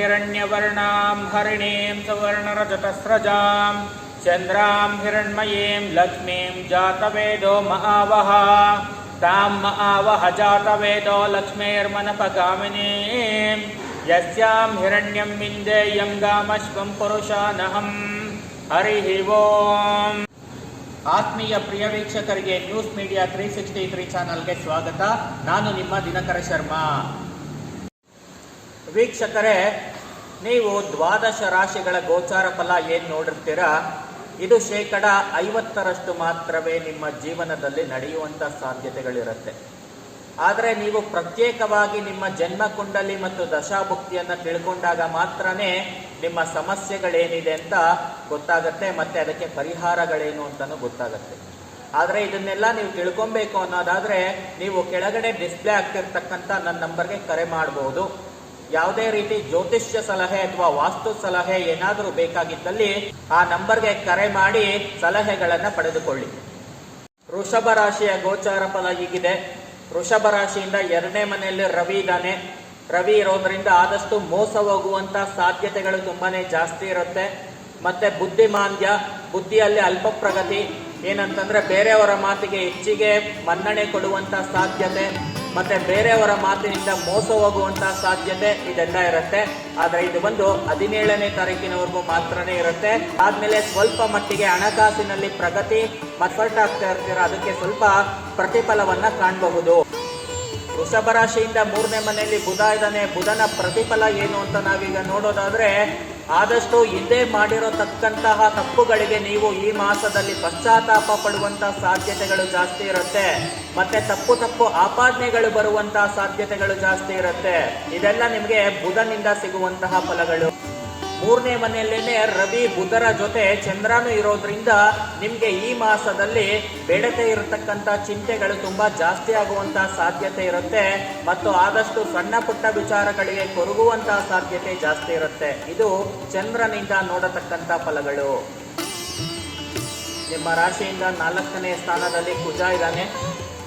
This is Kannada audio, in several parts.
ॐ हिरण्यवर्णां हरिणीं सुवर्णरजतस्रजां चन्द्रां हिरण्मयीं लक्ष्मीं जातवेदो महावः तां महावह जातवेदो लक्ष्मीर्मनपगामिनीं यस्यां हिरण्यं विन्देयं गामश्वं पुरुषानहं ಹರಿಃ ಓಂ ಆತ್ಮೀಯ ಪ್ರಿಯ ವೀಕ್ಷಕರಿಗೆ news media three sixty three ಚಾನಲ್ಗೆ ಸ್ವಾಗತ ನಾನು ನಿಮ್ಮ ದಿನಕರ ಶರ್ಮಾ ವೀಕ್ಷಕರೇ, ನೀವು ದ್ವಾದಶ ರಾಶಿಗಳ ಗೋಚಾರ ಫಲ ಏನು ನೋಡಿರ್ತೀರಾ? ಇದು ಶೇಕಡ ಐವತ್ತರಷ್ಟು ಮಾತ್ರವೇ ನಿಮ್ಮ ಜೀವನದಲ್ಲಿ ನಡೆಯುವಂಥ ಸಾಧ್ಯತೆಗಳಿರುತ್ತೆ. ಆದರೆ ನೀವು ಪ್ರತ್ಯೇಕವಾಗಿ ನಿಮ್ಮ ಜನ್ಮ ಕುಂಡಲಿ ಮತ್ತು ದಶಾಭುಕ್ತಿಯನ್ನು ತಿಳ್ಕೊಂಡಾಗ ಮಾತ್ರನೇ ನಿಮ್ಮ ಸಮಸ್ಯೆಗಳೇನಿದೆ ಅಂತ ಗೊತ್ತಾಗತ್ತೆ, ಮತ್ತು ಅದಕ್ಕೆ ಪರಿಹಾರಗಳೇನು ಅಂತಲೂ ಗೊತ್ತಾಗತ್ತೆ. ಆದರೆ ಇದನ್ನೆಲ್ಲ ನೀವು ತಿಳ್ಕೊಬೇಕು ಅನ್ನೋದಾದರೆ, ನೀವು ಕೆಳಗಡೆ ಡಿಸ್ಪ್ಲೇ ಆಗ್ತಿರ್ತಕ್ಕಂಥ ನನ್ನ ನಂಬರ್ಗೆ ಕರೆ ಮಾಡಬಹುದು ಯಾವುದೇ ರೀತಿ ಜ್ಯೋತಿಷ್ಯ ಸಲಹೆ ಅಥವಾ ವಾಸ್ತು ಸಲಹೆ ಏನಾದರೂ ಬೇಕಾಗಿದ್ದಲ್ಲಿ ಆ ನಂಬರ್ಗೆ ಕರೆ ಮಾಡಿ ಸಲಹೆಗಳನ್ನು ಪಡೆದುಕೊಳ್ಳಿ. ವೃಷಭ ರಾಶಿಯ ಗೋಚಾರ ಫಲ ಹೀಗಿದೆ. ವೃಷಭ ರಾಶಿಯಿಂದ ಎರಡನೇ ಮನೆಯಲ್ಲಿ ರವಿ ಇದ್ದಾನೆ. ರವಿ ಇರೋದ್ರಿಂದ ಆದಷ್ಟು ಮೋಸ ಹೋಗುವಂತ ಸಾಧ್ಯತೆಗಳು ತುಂಬಾನೇ ಜಾಸ್ತಿ ಇರುತ್ತೆ. ಮತ್ತೆ ಬುದ್ಧಿಮಾಂದ್ಯ, ಬುದ್ಧಿಯಲ್ಲಿ ಅಲ್ಪ ಪ್ರಗತಿ ಏನಂತಂದ್ರೆ ಬೇರೆಯವರ ಮಾತಿಗೆ ಹೆಚ್ಚಿಗೆ ಮನ್ನಣೆ ಕೊಡುವಂತ ಸಾಧ್ಯತೆ. ಮತ್ತೆ ಬೇರೆಯವರ ಮಾತಿನಿಂದ ಮೋಸ ಹೋಗುವಂತಹ ಸಾಧ್ಯತೆ ಇದೆಲ್ಲ ಇರುತ್ತೆ. ಆದ್ರೆ ಇದು ಬಂದು ಹದಿನೇಳನೇ ತಾರೀಕಿನವರೆಗೂ ಮಾತ್ರನೇ ಇರುತ್ತೆ. ಆದ್ಮೇಲೆ ಸ್ವಲ್ಪ ಮಟ್ಟಿಗೆ ಹಣಕಾಸಿನಲ್ಲಿ ಪ್ರಗತಿ ಮತ್ಸಲ್ಟ್ ಆಗ್ತಾ ಇರ್ತೀರ, ಅದಕ್ಕೆ ಸ್ವಲ್ಪ ಪ್ರತಿಫಲವನ್ನ ಕಾಣಬಹುದು. ವೃಷಭ ರಾಶಿಯಿಂದ ಮೂರನೇ ಮನೆಯಲ್ಲಿ ಬುಧ ಇದ್ದಾನೆ. ಬುಧನ ಪ್ರತಿಫಲ ಏನು ಅಂತ ನಾವೀಗ ನೋಡೋದಾದ್ರೆ ಆದಷ್ಟು ಹಿಂದೆ ಮಾಡಿರತಕ್ಕಂತಹ ತಪ್ಪುಗಳಿಗೆ ನೀವು ಈ ಮಾಸದಲ್ಲಿ ಪಶ್ಚಾತ್ತಾಪ ಪಡುವಂತಹ ಸಾಧ್ಯತೆಗಳು ಜಾಸ್ತಿ ಇರುತ್ತೆ. ಮತ್ತೆ ತಪ್ಪು ತಪ್ಪು ಆಪಾದನೆಗಳು ಬರುವಂತಹ ಸಾಧ್ಯತೆಗಳು ಜಾಸ್ತಿ ಇರುತ್ತೆ. ಇದೆಲ್ಲ ನಿಮಗೆ ಬುಧನಿಂದ ಸಿಗುವಂತಹ ಫಲಗಳು. ಮೂರನೇ ಮನೆಯಲ್ಲೇ ರವಿ ಬುಧರ ಜೊತೆ ಚಂದ್ರನು ಇರೋದ್ರಿಂದ ನಿಮಗೆ ಈ ಮಾಸದಲ್ಲಿ ಬೆಳೆದೇ ಇರತಕ್ಕಂಥ ಚಿಂತೆಗಳು ತುಂಬ ಜಾಸ್ತಿ ಆಗುವಂಥ ಸಾಧ್ಯತೆ ಇರುತ್ತೆ ಮತ್ತು ಆದಷ್ಟು ಸಣ್ಣ ಪುಟ್ಟ ವಿಚಾರಗಳಿಗೆ ಕೊರಗುವಂತಹ ಸಾಧ್ಯತೆ ಜಾಸ್ತಿ ಇರುತ್ತೆ. ಇದು ಚಂದ್ರನಿಂದ ನೋಡತಕ್ಕಂಥ ಫಲಗಳು. ನಿಮ್ಮ ರಾಶಿಯಿಂದ ನಾಲ್ಕನೇ ಸ್ಥಾನದಲ್ಲಿ ಕುಜ ಇದ್ದಾನೆ.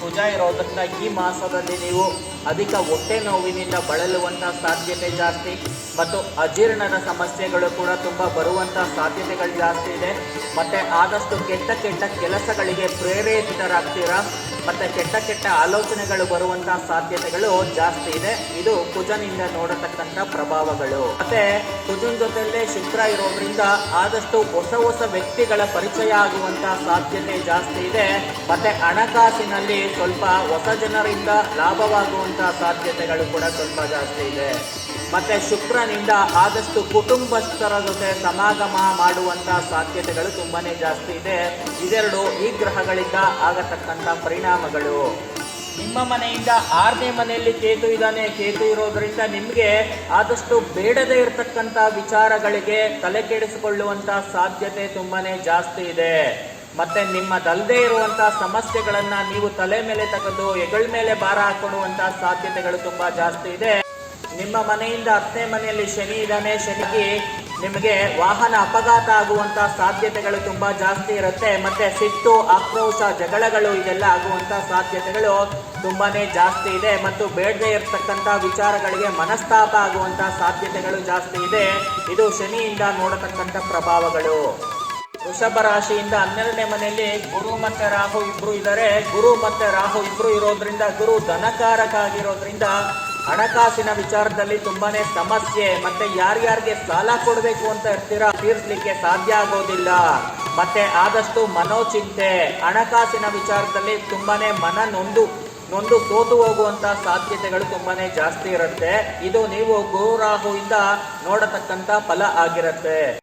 ಕುಜ ಇರೋದ್ರಿಂದ ಈ ಮಾಸದಲ್ಲಿ ನೀವು ಅಧಿಕ ಹೊಟ್ಟೆ ನೋವಿನಿಂದ ಬಳಲುವಂಥ ಸಾಧ್ಯತೆ ಜಾಸ್ತಿ ಮತ್ತು ಅಜೀರ್ಣದ ಸಮಸ್ಯೆಗಳು ಕೂಡ ತುಂಬ ಬರುವಂಥ ಸಾಧ್ಯತೆಗಳು ಜಾಸ್ತಿ ಇದೆ. ಮತ್ತು ಆದಷ್ಟು ಕೆಟ್ಟ ಕೆಟ್ಟ ಕೆಲಸಗಳಿಗೆ ಪ್ರೇರೇಪಿತರಾಗ್ತೀರಾ? ಮತ್ತು ಕೆಟ್ಟ ಕೆಟ್ಟ ಆಲೋಚನೆಗಳು ಬರುವಂಥ ಸಾಧ್ಯತೆಗಳು ಜಾಸ್ತಿ ಇದೆ. ಇದು ಕುಜನಿಂದ ನೋಡತಕ್ಕಂಥ ಪ್ರಭಾವಗಳು. ಮತ್ತೆ ಕುಜನ್ ಜೊತೆಯಲ್ಲೇ ಶುಕ್ರ ಇರೋದ್ರಿಂದ ಆದಷ್ಟು ಹೊಸ ಹೊಸ ವ್ಯಕ್ತಿಗಳ ಪರಿಚಯ ಆಗುವಂಥ ಸಾಧ್ಯತೆ ಜಾಸ್ತಿ ಇದೆ. ಮತ್ತೆ ಹಣಕಾಸಿನಲ್ಲಿ ಸ್ವಲ್ಪ ಹೊಸ ಜನರಿಂದ ಲಾಭವಾಗುವಂಥ ಸಾಧ್ಯತೆಗಳು ಕೂಡ ಸ್ವಲ್ಪ ಜಾಸ್ತಿ ಇದೆ. ಮತ್ತೆ ಶುಕ್ರನಿಂದ ಆದಷ್ಟು ಕುಟುಂಬಸ್ಥರ ಜೊತೆ ಸಮಾಗಮ ಮಾಡುವಂಥ ಸಾಧ್ಯತೆಗಳು ತುಂಬಾ ಜಾಸ್ತಿ ಇದೆ. ಇದೆರಡು ಈ ಗ್ರಹಗಳಿಂದ ಆಗತಕ್ಕಂಥ ಪರಿಣಾಮಗಳು. ನಿಮ್ಮ ಮನೆಯಿಂದ ಆರನೇ ಮನೆಯಲ್ಲಿ ಕೇತು ಇದ್ದಾನೆ, ಕೇತು ಇರೋದ್ರಿಂದ ನಿಮಗೆ ಆದಷ್ಟು ಬೇಡದೇ ಇರತಕ್ಕಂಥ ವಿಚಾರಗಳಿಗೆ ತಲೆ ಕೆಡಿಸಿಕೊಳ್ಳುವಂಥ ಸಾಧ್ಯತೆ ತುಂಬಾ ಜಾಸ್ತಿ ಇದೆ. ಮತ್ತೆ ನಿಮ್ಮದಲ್ಲದೇ ಇರುವಂಥ ಸಮಸ್ಯೆಗಳನ್ನು ನೀವು ತಲೆ ಮೇಲೆ ತೆಗೆದು ಹೆಗಳ ಮೇಲೆ ಭಾರ ಹಾಕೊಳ್ಳುವಂಥ ಸಾಧ್ಯತೆಗಳು ತುಂಬ ಜಾಸ್ತಿ ಇದೆ. ನಿಮ್ಮ ಮನೆಯಿಂದ ಹತ್ತನೇ ಮನೆಯಲ್ಲಿ ಶನಿ ಇದ್ದಾನೆ, ಶನಿಗೆ ನಿಮಗೆ ವಾಹನ ಅಪಘಾತ ಆಗುವಂತ ಸಾಧ್ಯತೆಗಳು ತುಂಬಾ ಜಾಸ್ತಿ ಇರುತ್ತೆ. ಮತ್ತೆ ಸಿಟ್ಟು, ಆಕ್ರೋಶ, ಜಗಳಗಳು ಇದೆಲ್ಲ ಆಗುವಂತ ಸಾಧ್ಯತೆಗಳು ತುಂಬಾನೇ ಜಾಸ್ತಿ ಇದೆ. ಮತ್ತು ಬೇಡದೆ ಇರತಕ್ಕಂತ ವಿಚಾರಗಳಿಗೆ ಮನಸ್ತಾಪ ಆಗುವಂತ ಸಾಧ್ಯತೆಗಳು ಜಾಸ್ತಿ ಇದೆ. ಇದು ಶನಿಯಿಂದ ನೋಡತಕ್ಕಂತ ಪ್ರಭಾವಗಳು. ವೃಷಭ ರಾಶಿಯಿಂದ ಹನ್ನೆರಡನೇ ಮನೆಯಲ್ಲಿ ಗುರು ಮತ್ತೆ ರಾಹು ಇಬ್ರು ಇದ್ದಾರೆ. ಗುರು ಮತ್ತೆ ರಾಹು ಇಬ್ರು ಇರೋದ್ರಿಂದ, ಗುರು ಧನಕಾರಕ ಆಗಿರೋದ್ರಿಂದ ಹಣಕಾಸಿನ ವಿಚಾರದಲ್ಲಿ ತುಂಬಾನೇ ಸಮಸ್ಯೆ. ಮತ್ತೆ ಯಾರ್ಯಾರಿಗೆ ಸಾಲ ಕೊಡಬೇಕು ಅಂತ ಇರ್ತೀರಾ ತೀರ್ಸ್ಲಿಕ್ಕೆ ಸಾಧ್ಯ ಆಗೋದಿಲ್ಲ. ಮತ್ತೆ ಆದಷ್ಟು ಮನೋಚಿಂತೆ. ಹಣಕಾಸಿನ ವಿಚಾರದಲ್ಲಿ ತುಂಬಾನೇ ಮನ ನೊಂದು ನೊಂದು ಸೋತು ಹೋಗುವಂತ ಸಾಧ್ಯತೆಗಳು ತುಂಬಾನೇ ಜಾಸ್ತಿ ಇರುತ್ತೆ. ಇದು ನೀವು ಗುರು ರಾಹುವಿಂದ ನೋಡತಕ್ಕಂತ ಫಲ ಆಗಿರುತ್ತೆ.